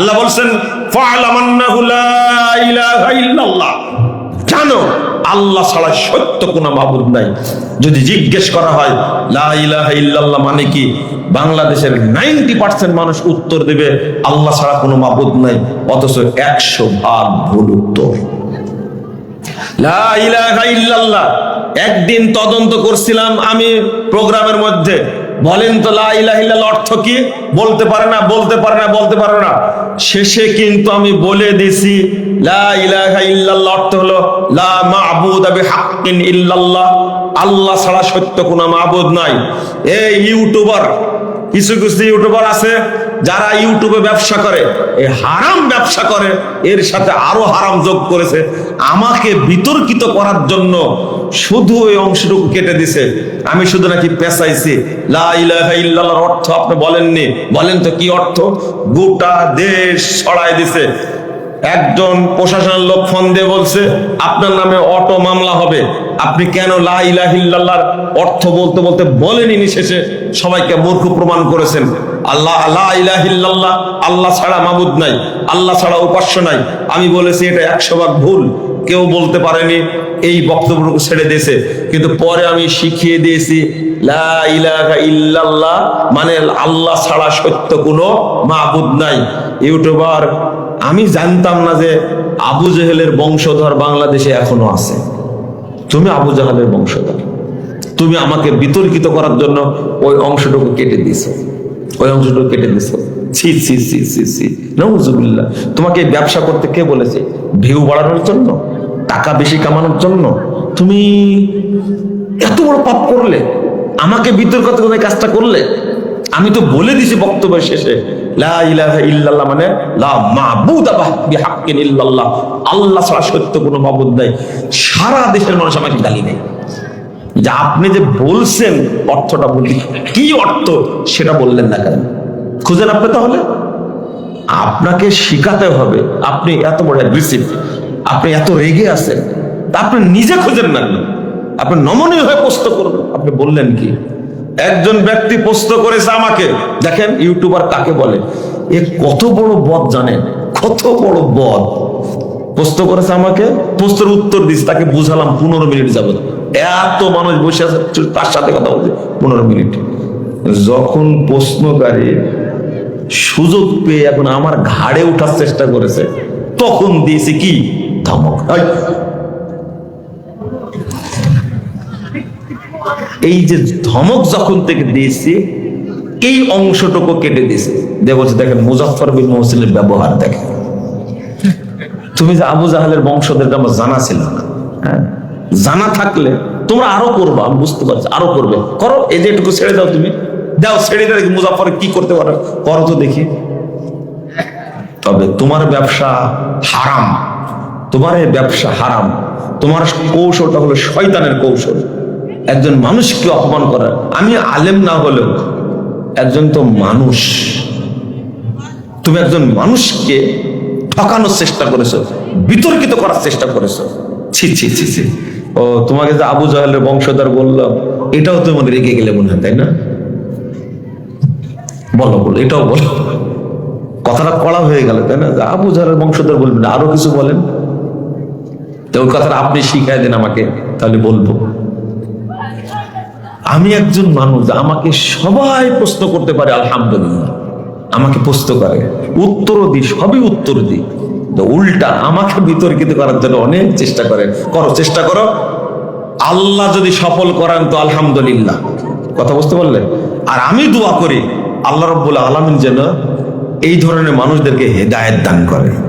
আল্লাহ বলছেন জানো, আল্লাহ ছাড়া সত্য কোনো মাবুদ নাই। যদি জিজ্ঞেস করা হয় মানে কি? বাংলাদেশের নাইনটি পার্সেন্ট মানুষ উত্তর দেবে, আল্লাহ ছাড়া কোনো মাবুদ নাই। অথচ একশো ভাগ ভুল উত্তর। একদিন তদন্ত করছিলাম আমি প্রোগ্রামের মধ্যে। বলেন তো লা ইলাহা অর্থ কি? বলতে পারে না, বলতে পারে না, বলতে পারে না। শেষে কিন্তু আমি বলে দিছি অর্থ হলো, লা আল্লাহ ছাড়া সত্য কোনো মাহবুদ নাই। এই ইউটিউবার কিছু কিছু ইউটিউবার আছে যারা ইউটিউবে ব্যবসা করে, এই হারাম ব্যবসা করে, এর সাথে আরও হারাম যোগ করেছে। আমাকে বিতর্কিত করার জন্য শুধু ওই অংশটুকু কেটে দিছে। আমি শুধু নাকি পেঁচাইছি। লা ইলাহা ইল্লাল্লাহর অর্থ আপনি বলেননি। বলেন তো কি অর্থ? গোটা দেশ ছড়াই দিছে। একজন প্রশাসনের লোক ফোন দিয়ে বলছে, আপনার নামে অটো মামলা হবে। আপনি কেন লা ইলাহা ইল্লাল্লাহর অর্থ বলতে বলতে বলেনি শেষে? সবাইকে মূর্খ প্রমাণ করেছেন। আল্লাহ লা ইলাহা ইল্লাল্লাহ, আল্লাহ ছাড়া মাবুদ নাই, আল্লাহ ছাড়া উপাস্য নাই। আমি বলেছি এটা একশো ভাগ ভুল। কেউ বলতে পারেনি, এই বক্তব্যটুকু ছেড়ে দিয়েছে। কিন্তু পরে আমি শিখিয়ে দিয়েছি ইল্লাল্লাহ মানে আল্লাহ ছাড়া সত্য কোনো মাবুদ নাই। ইউটিউবার, আমি জানতাম না যে আবু জেহেলের বংশধর বাংলাদেশে এখনও আছে। তুমি আবু জাহালের বংশধর। তুমি আমাকে বিতর্কিত করার জন্য ওই অংশটুকু কেটে দিছো ওই অংশটুকু কেটে দিছো ছি ছি ছি ছি ছি। নজুবিল্লাহ তোমাকে ব্যবসা করতে কে বলেছে? ভিউ বাড়ানোর জন্য? টাকা বেশি কামানোর জন্য? তুমি এত বড় পাপ করলে? আমাকে বিতর্কিত কাজটা করলে? আমি তো বলে দিছি বক্তব্যের শেষে মানে কোনো মাবুদ সারা দেশের মানুষ যে আপনি যে বলছেন, অর্থটা বলি কি অর্থ? সেটা বললেন না কেন? খুঁজেন আপনি তাহলে। আপনাকে শিখাতে হবে, আপনি এত বড় অ্যাগ্রেসিভ আপনি এত রেগে আছেন, তা আপনি নিজে খুঁজেন না আপনি নমনীয় হয়ে প্রশ্ন করবেন আপনি বললেন কি? একজন ব্যক্তি প্রশ্ন করেছে আমাকে। দেখেন ইউটিউবার কাকে বলে? এ কত বড় বদ জানেন? কত বড় বদ। প্রশ্ন করেছে আমাকে প্রশ্নের উত্তর দিস তাকে বুঝালাম পনেরো মিনিট যাবত। এত মানুষ বসে আছে তার সাথে কথা বলছে পনেরো মিনিট। যখন প্রশ্নকারী সুযোগ পেয়ে এখন আমার ঘাড়ে ওঠার চেষ্টা করেছে, তখন দিয়েছে কি? ধমক। এই, যে ধমক যখন থেকে দিয়েছি এই অংশটুকু কেটে দিয়েছে। দিয়ে বলছে দেখেন মুজাফর বিন মহসিনের ব্যবহার দেখেন। তুমি যে আবু জাহালের বংশধরটা আমার জানা ছিল না। হ্যাঁ? জানা থাকলে তোমরা আরও করবা আমি বুঝতে পারছি আরও করবে। করো এই যে এটুকু ছেড়ে দাও তুমি। দাও ছেড়ে দাও দেখি মুজাফর কি করতে পারো। করো তো দেখি। তবে তোমার ব্যবসা হারাম। তোমার ব্যবসা হারাম। তোমার কৌশলটা হলো শয়তানের কৌশল। একজন মানুষকে অপমান করা আমি আলেম না হলেও একজন তো মানুষ। তুমি একজন মানুষকে ঠকানোর চেষ্টা করেছ, বিতর্কিত করার চেষ্টা করেছ। ছি ছি ছি ছি। ও, তোমাকে যে আবু জাহেলের বংশধর বললাম, এটাও তোমার রেগে গেলে মনে হয়, তাই না? বলো বলো, এটাও বলো। কথাটা কড়া হয়ে গেল, তাই না? আবু জাহেলের বংশধর বলবেন, আরও কিছু বলেন। তো ওই কথাটা আপনি শিখাই দেন আমাকে, তাহলে বলব। আমি একজন মানুষ, আমাকে সবাই প্রশ্ন করতে পারে, আলহামদুলিল্লাহ। আমাকে প্রশ্ন করে উত্তরও দিই, সবই উত্তর দিই। উল্টা আমাকে বিতর্কিত করার জন্য অনেক চেষ্টা করে। করো, চেষ্টা করো। আল্লাহ যদি সফল করান তো আলহামদুলিল্লাহ। কথা বুঝতে পারলেন? আর আমি দোয়া করি, আল্লাহ রব্বুল আলমিন যেন এই ধরনের মানুষদেরকে হেদায়েত দান করে।